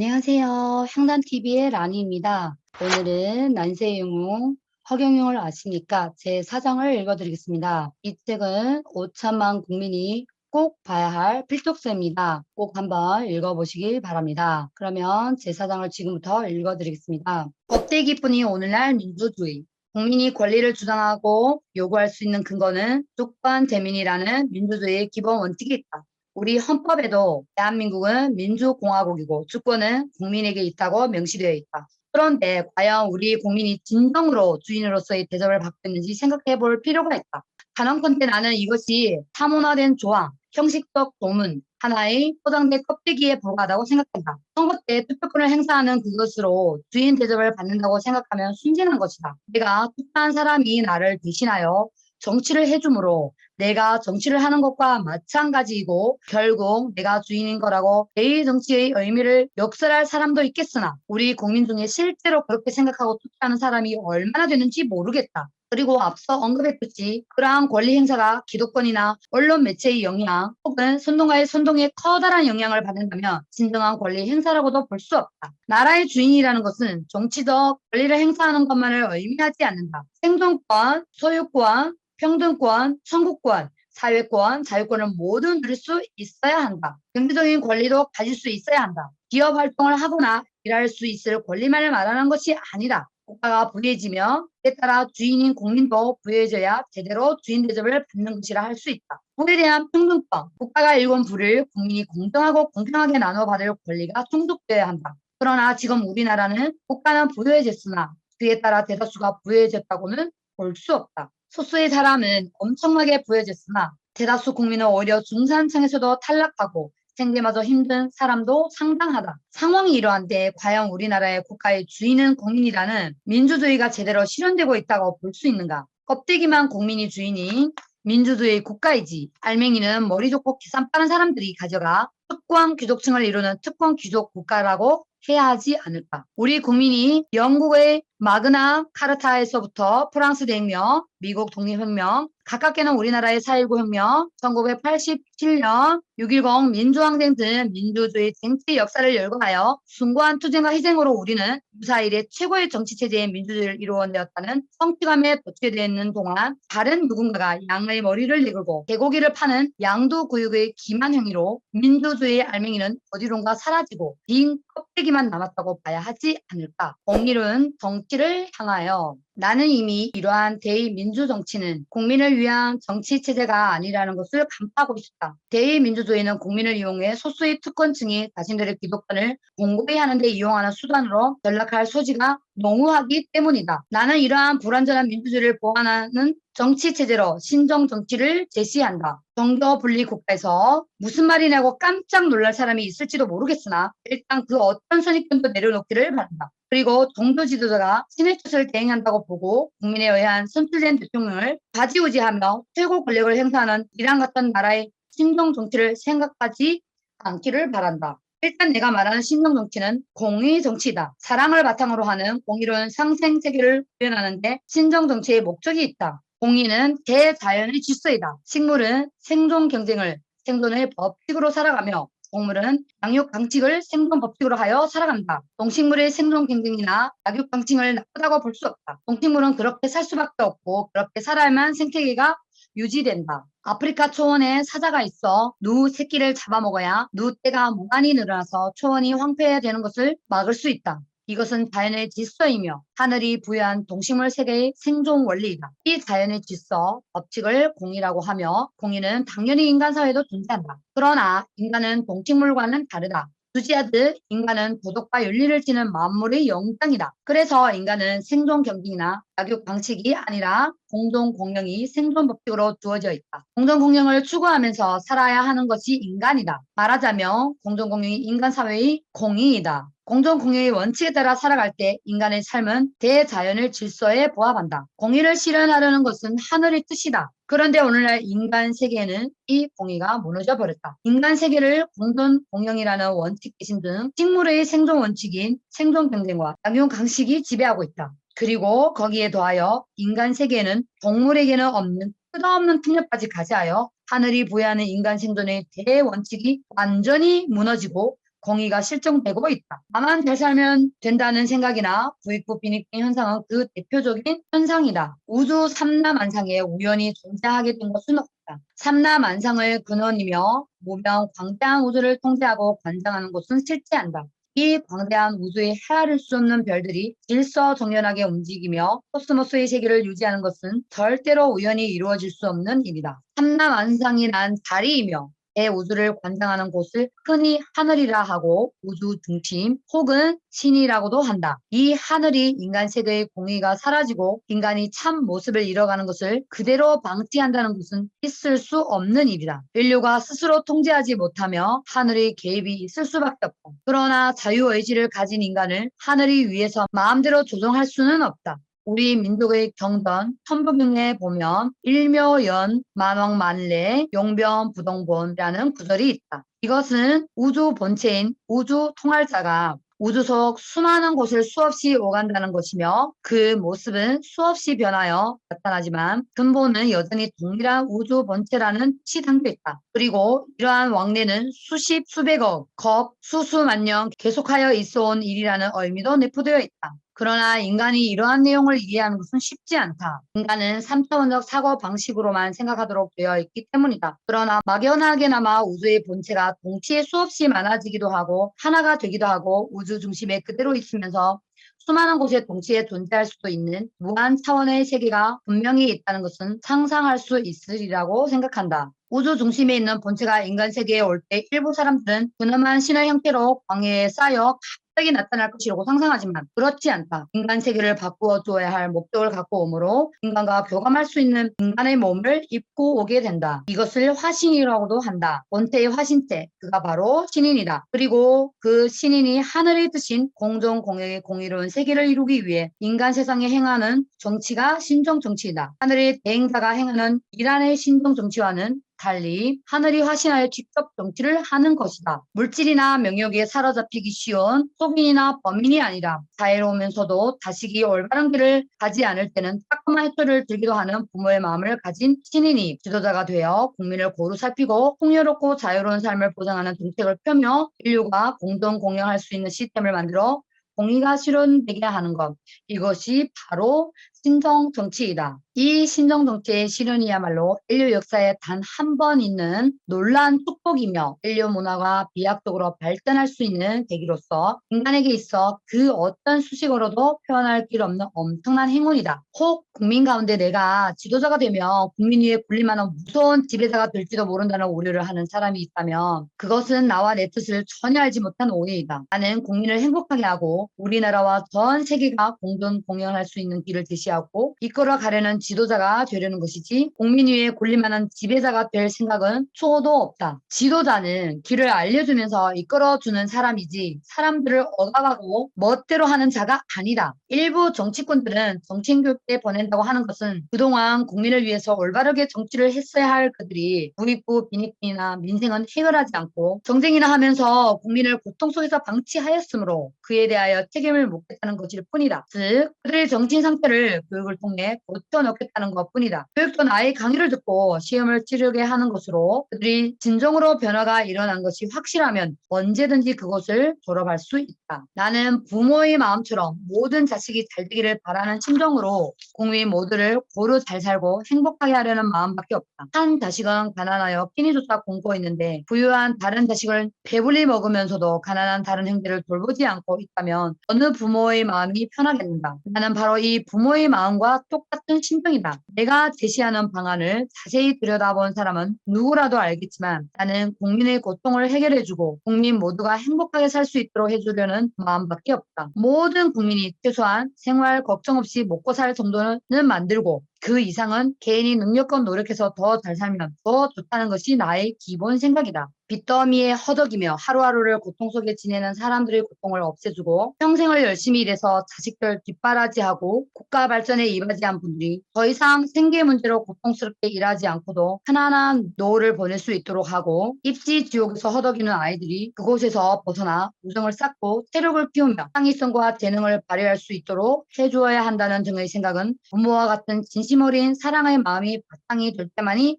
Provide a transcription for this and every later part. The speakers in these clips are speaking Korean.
안녕하세요. 향단TV의 라니입니다. 오늘은 난세용웅, 허경영을 아시니까 제 사장을 읽어드리겠습니다. 이 책은 5천만 국민이 꼭 봐야 할 필독서입니다. 꼭 한번 읽어보시길 바랍니다. 그러면 제 사장을 지금부터 읽어드리겠습니다. 껍데기뿐이 오늘날 민주주의. 국민이 권리를 주장하고 요구할 수 있는 근거는 주권 재민이라는 민주주의의 기본 원칙이 있다. 우리 헌법에도 대한민국은 민주공화국이고 주권은 국민에게 있다고 명시되어 있다. 그런데 과연 우리 국민이 진정으로 주인으로서의 대접을 받고 있는지 생각해 볼 필요가 있다. 단언컨대 나는 이것이 사문화된 조항, 형식적 조문, 하나의 포장된 껍데기에 불과하다고 생각한다. 선거 때 투표권을 행사하는 그것으로 주인 대접을 받는다고 생각하면 순진한 것이다. 내가 투표한 사람이 나를 대신하여 정치를 해주므로 내가 정치를 하는 것과 마찬가지이고 결국 내가 주인인 거라고 내 정치의 의미를 역설할 사람도 있겠으나 우리 국민 중에 실제로 그렇게 생각하고 투표하는 사람이 얼마나 되는지 모르겠다. 그리고 앞서 언급했듯이 그러한 권리 행사가 기득권이나 언론 매체의 영향 혹은 선동가의 선동에 커다란 영향을 받는다면 진정한 권리 행사라고도 볼 수 없다. 나라의 주인이라는 것은 정치적 권리를 행사하는 것만을 의미하지 않는다. 생존권, 소유권, 평등권, 선거권, 사회권, 자유권을 모두 누릴 수 있어야 한다. 경제적인 권리도 가질 수 있어야 한다. 기업 활동을 하거나 일할 수 있을 권리만을 말하는 것이 아니다. 국가가 부유해지며 때에 따라 주인인 국민도 부유해져야 제대로 주인 대접을 받는 것이라 할 수 있다. 부에 대한 평등권, 국가가 일군 부를 국민이 공정하고 공평하게 나눠 받을 권리가 충족되어야 한다. 그러나 지금 우리나라는 국가는 부유해졌으나 그에 따라 대다수가 부유해졌다고는 볼 수 없다. 소수의 사람은 엄청나게 부여졌으나 대다수 국민은 오히려 중산층에서도 탈락하고 생계마저 힘든 사람도 상당하다. 상황이 이러한데 과연 우리나라의 국가의 주인은 국민이라는 민주주의가 제대로 실현되고 있다고 볼 수 있는가? 껍데기만 국민이 주인인 민주주의 국가이지 알맹이는 머리 좋고 계산 빠른 사람들이 가져가 특권 귀족층을 이루는 특권 귀족 국가라고 해야 하지 않을까. 우리 국민이 영국의 마그나 카르타에서부터 프랑스 대혁명, 미국 독립혁명, 가깝게는 우리나라의 4.19 혁명, 1987년 6.10 민주항쟁 등 민주주의 정치 역사를 열거하여 숭고한 투쟁과 희생으로 우리는 유사일의 최고의 정치체제의 민주주의를 이루어내었다는 성취감에 도취되어 있는 동안 다른 누군가가 양의 머리를 내걸고 개고기를 파는 양도구역의 기만 행위로 민주주의의 알맹이는 어디론가 사라지고 빈 껍데기만 남았다고 봐야 하지 않을까. 공일은 정 치를 향하여 나는 이미 이러한 대의민주 정치는 국민을 위한 정치 체제가 아니라는 것을 간파하고 싶다. 대의민주주의는 국민을 이용해 소수의 특권층이 자신들의 기득권을 공고히 하는 데 이용하는 수단으로 전락할 소지가 농후하기 때문이다. 나는 이러한 불완전한 민주주의를 보완하는 정치 체제로 신정 정치를 제시한다. 정교 분리 국가에서 무슨 말이냐고 깜짝 놀랄 사람이 있을지도 모르겠으나 일단 그 어떤 선입견도 내려놓기를 바란다. 그리고 종교 지도자가 신의 뜻을 대행한다고 보고 국민에 의한 선출된 대통령을 좌지우지하며 최고 권력을 행사하는 이란 같은 나라의 신종 정치를 생각하지 않기를 바란다. 일단 내가 말하는 신종 정치는 공의 정치다. 사랑을 바탕으로 하는 공의로운 상생 세계를 구현하는데 신종 정치의 목적이 있다. 공의는 대자연의 질서이다. 식물은 생존 경쟁을 생존의 법칙으로 살아가며 동물은 양육 방식을 생존 법칙으로 하여 살아간다. 동식물의 생존 경쟁이나 약육 방식을 나쁘다고 볼 수 없다. 동식물은 그렇게 살 수밖에 없고 그렇게 살아야만 생태계가 유지된다. 아프리카 초원에 사자가 있어 누 새끼를 잡아먹어야 누 떼가 무한히 늘어나서 초원이 황폐되는 것을 막을 수 있다. 이것은 자연의 질서이며 하늘이 부여한 동식물 세계의 생존 원리이다. 이 자연의 질서, 법칙을 공이라고 하며 공의는 당연히 인간 사회에도 존재한다. 그러나 인간은 동식물과는 다르다. 주지하듯 인간은 도덕과 윤리를 지는 만물의 영장이다. 그래서 인간은 생존 경쟁이나 약육 방식이 아니라 공동 공영이 생존 법칙으로 주어져 있다. 공동 공영을 추구하면서 살아야 하는 것이 인간이다. 말하자면 공동 공영이 인간 사회의 공의이다. 공정 공의의 원칙에 따라 살아갈 때 인간의 삶은 대자연의 질서에 부합한다. 공의를 실현하려는 것은 하늘의 뜻이다. 그런데 오늘날 인간 세계에는 이 공의가 무너져 버렸다. 인간 세계를 공동 공영이라는 원칙 대신 등 식물의 생존 원칙인 생존 경쟁과 양용 강식이 지배하고 있다. 그리고 거기에 더하여 인간 세계에는 동물에게는 없는 끝없는 특력까지 가지하여 하늘이 부여하는 인간 생존의 대원칙이 완전히 무너지고 공의가 실종되고 있다. 나만 잘 살면 된다는 생각이나 부익부 빈익빈 현상은 그 대표적인 현상이다. 우주 삼라만상에 우연히 존재하게 된 것은 없다. 삼라만상을 근원이며 무명 광대한 우주를 통제하고 관장하는 곳은 실제한다. 이 광대한 우주에 헤아릴 수 없는 별들이 질서정연하게 움직이며 코스모스의 세계를 유지하는 것은 절대로 우연히 이루어질 수 없는 일이다. 삼라만상이 난 자리이며 대우주를 관장하는 곳을 흔히 하늘이라 하고 우주 중심 혹은 신이라고도 한다. 이 하늘이 인간 세계의 공의가 사라지고 인간이 참 모습을 잃어가는 것을 그대로 방치한다는 것은 있을 수 없는 일이다. 인류가 스스로 통제하지 못하며 하늘의 개입이 있을 수밖에 없다. 그러나 자유의지를 가진 인간을 하늘이 위해서 마음대로 조종할 수는 없다. 우리 민족의 경전 천부경에 보면 일묘연 만왕만래 용변부동본이라는 구절이 있다. 이것은 우주 본체인 우주 통할자가 우주 속 수많은 곳을 수없이 오간다는 것이며 그 모습은 수없이 변하여 나타나지만 근본은 여전히 동일한 우주 본체라는 담겨 있다. 그리고 이러한 왕래는 수십, 수백억, 겁, 수수만 년 계속하여 있어온 일이라는 의미도 내포되어 있다. 그러나 인간이 이러한 내용을 이해하는 것은 쉽지 않다. 인간은 3차원적 사고 방식으로만 생각하도록 되어 있기 때문이다. 그러나 막연하게나마 우주의 본체가 동시에 수없이 많아지기도 하고 하나가 되기도 하고 우주 중심에 그대로 있으면서 수많은 곳에 동시에 존재할 수도 있는 무한 차원의 세계가 분명히 있다는 것은 상상할 수 있으리라고 생각한다. 우주 중심에 있는 본체가 인간 세계에 올 때 일부 사람들은 근엄한 신의 형태로 광해에 쌓여 갑자기 나타날 것이라고 상상하지만 그렇지 않다. 인간 세계를 바꾸어 주어야 할 목적을 갖고 오므로 인간과 교감할 수 있는 인간의 몸을 입고 오게 된다. 이것을 화신이라고도 한다. 본체의 화신체, 그가 바로 신인이다. 그리고 그 신인이 하늘의 뜻인 공정 공영의 공의로운 세계를 이루기 위해 인간 세상에 행하는 정치가 신정 정치이다. 하늘의 대행자가 행하는 이란의 신정 정치와는 달리 하늘이 화신하여 직접 정치를 하는 것이다. 물질이나 명욕에 사로잡히기 쉬운 속인이나 범인이 아니라 자애로우면서도 자식이 올바른 길을 가지 않을 때는 따끔한 햇소를 들기도 하는 부모의 마음을 가진 신인이 지도자가 되어 국민을 고루 살피고 풍요롭고 자유로운 삶을 보장하는 정책을 펴며 인류가 공동 공영할 수 있는 시스템을 만들어 공의가 실현되게 하는 것. 이것이 바로 신정 정치이다. 이 신정 정치의 실현이야말로 인류 역사에 단 한 번 있는 놀란 축복이며 인류 문화가 비약적으로 발전할 수 있는 계기로서 인간에게 있어 그 어떤 수식어로도 표현할 길 없는 엄청난 행운이다. 혹 국민 가운데 내가 지도자가 되며 국민 위에 군림하는 무서운 지배자가 될지도 모른다는 우려를 하는 사람이 있다면 그것은 나와 내 뜻을 전혀 알지 못한 오해이다. 나는 국민을 행복하게 하고 우리나라와 전 세계가 공존 공연할 수 있는 길을 제시 하고 이끌어 가려는 지도자가 되려는 것이지 국민 위에 군림하는 지배자가 될 생각은 초도 없다. 지도자는 길을 알려주면서 이끌어주는 사람이지 사람들을 얻어가고 멋대로 하는 자가 아니다. 일부 정치꾼들은 정치인 교육에 보낸다고 하는 것은 그동안 국민을 위해서 올바르게 정치를 했어야 할 그들이 부익부 빈익빈이나 민생은 해결하지 않고 정쟁이나 하면서 국민을 고통 속에서 방치하였으므로 그에 대하여 책임을 묻겠다는 것일 뿐이다. 즉 그들의 정신 상태를 교육을 통해 고쳐놓겠다는 것뿐이다. 교육도 나의 강의를 듣고 시험을 치르게 하는 것으로 그들이 진정으로 변화가 일어난 것이 확실하면 언제든지 그것을 졸업할 수 있다. 나는 부모의 마음처럼 모든 자식이 잘 되기를 바라는 심정으로 국민 모두를 고루 잘 살고 행복하게 하려는 마음밖에 없다. 한 자식은 가난하여 끼니조차 굶고 있는데 부유한 다른 자식을 배불리 먹으면서도 가난한 다른 형제를 돌보지 않고 있다면 어느 부모의 마음이 편하겠는가? 나는 바로 이 부모의 마음과 똑같은 심정이다. 내가 제시하는 방안을 자세히 들여다본 사람은 누구라도 알겠지만 나는 국민의 고통을 해결해주고 국민 모두가 행복하게 살 수 있도록 해주려는 마음밖에 없다. 모든 국민이 최소한 생활 걱정 없이 먹고 살 정도는 만들고 그 이상은 개인이 능력껏 노력해서 더 잘 살면 더 좋다는 것이 나의 기본 생각이다. 빚더미에 허덕이며 하루하루를 고통 속에 지내는 사람들의 고통을 없애주고 평생을 열심히 일해서 자식들 뒷바라지하고 국가 발전에 이바지한 분들이 더 이상 생계 문제로 고통스럽게 일하지 않고도 편안한 노후를 보낼 수 있도록 하고 입시 지옥에서 허덕이는 아이들이 그곳에서 벗어나 우정을 쌓고 체력을 키우며 창의성과 재능을 발휘할 수 있도록 해주어야 한다는 등의 생각은 부모와 같은 진심 어린 사랑의 마음이 바탕이 될 때만이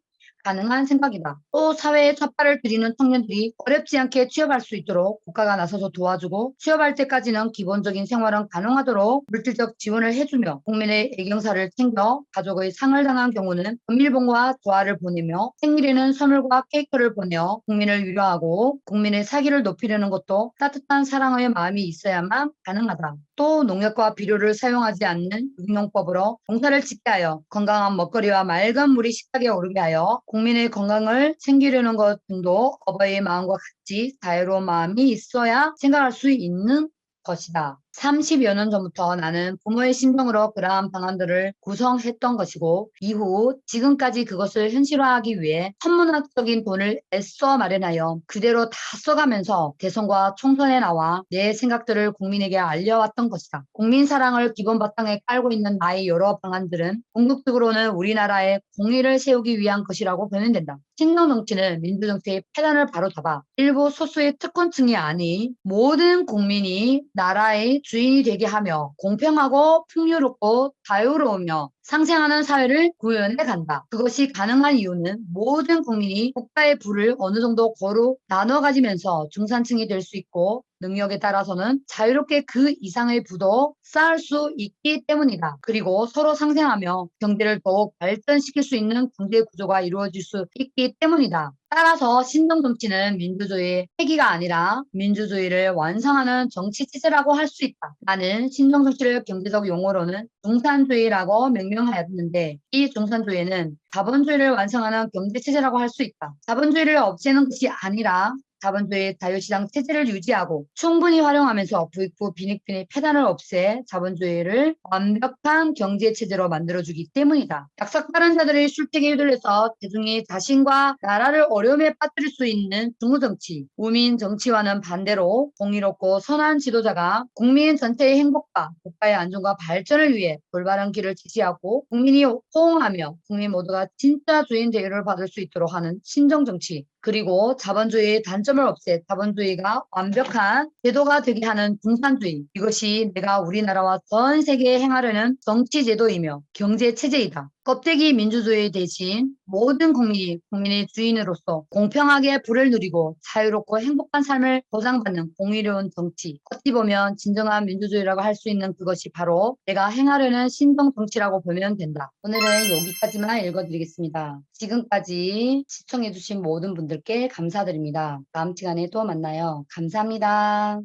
가능한 생각이다. 또 사회에 첫 발을 들이는 청년들이 어렵지 않게 취업할 수 있도록 국가가 나서서 도와주고 취업할 때까지는 기본적인 생활은 가능하도록 물질적 지원을 해주며 국민의 애경사를 챙겨 가족의 상을 당한 경우는 은밀봉과 조화를 보내며 생일에는 선물과 케이크를 보내어 국민을 위로하고 국민의 사기를 높이려는 것도 따뜻한 사랑의 마음이 있어야만 가능하다. 또 농약과 비료를 사용하지 않는 유기농법으로 농사를 짓게 하여 건강한 먹거리와 맑은 물이 식탁에 오르게 하여 국 민의 건강을 챙기려는 것 등도 어버이의 마음과 같이 자유로운 마음이 있어야 생각할 수 있는 것이다. 30여 년 전부터 나는 부모의 심정으로 그러한 방안들을 구성했던 것이고 이후 지금까지 그것을 현실화하기 위해 천문학적인 돈을 애써 마련하여 그대로 다 써가면서 대선과 총선에 나와 내 생각들을 국민에게 알려왔던 것이다. 국민 사랑을 기본 바탕에 깔고 있는 나의 여러 방안들은 궁극적으로는 우리나라의 공의를 세우기 위한 것이라고 보면된다. 신정 정치는 민주정치의 패단을 바로 잡아 일부 소수의 특권층이 아닌 모든 국민이 나라의 주인이 되게 하며 공평하고 풍요롭고 자유로우며 상생하는 사회를 구현해 간다. 그것이 가능한 이유는 모든 국민이 국가의 부를 어느 정도 거로 나눠 가지면서 중산층이 될 수 있고 능력에 따라서는 자유롭게 그 이상의 부도 쌓을 수 있기 때문이다. 그리고 서로 상생하며 경제를 더욱 발전시킬 수 있는 경제 구조가 이루어질 수 있기 때문이다. 따라서 신정 정치는 민주주의의 폐기가 아니라 민주주의를 완성하는 정치 체제라고 할 수 있다. 나는 신정 정치를 경제적 용어로는 중산주의라고 명명 하였는데 이 중산주의는 자본주의를 완성하는 경제 체제라고 할 수 있다. 자본주의를 없애는 것이 아니라 자본주의 자유시장 체제를 유지하고 충분히 활용하면서 부익부 빈익빈의 폐단을 없애 자본주의를 완벽한 경제 체제로 만들어주기 때문이다. 약삭빠른 자들의 술책에 휘둘려서 대중이 자신과 나라를 어려움에 빠뜨릴 수 있는 중우정치, 우민 정치와는 반대로 공의롭고 선한 지도자가 국민 전체의 행복과 국가의 안정과 발전을 위해 올바른 길을 지시하고 국민이 호응하며 국민 모두가 진짜 주인 대우를 받을 수 있도록 하는 신정정치, 그리고 자본주의의 단점을 없애 자본주의가 완벽한 제도가 되게 하는 중산주의. 이것이 내가 우리나라와 전 세계에 행하려는 정치 제도이며 경제 체제이다. 껍데기 민주주의 대신 모든 국민이 국민의 주인으로서 공평하게 부를 누리고 자유롭고 행복한 삶을 보장받는 공의로운 정치. 어찌 보면 진정한 민주주의라고 할 수 있는 그것이 바로 내가 행하려는 신동 정치라고 보면 된다. 오늘은 여기까지만 읽어드리겠습니다. 지금까지 시청해주신 모든 분들께 감사드립니다. 다음 시간에 또 만나요. 감사합니다.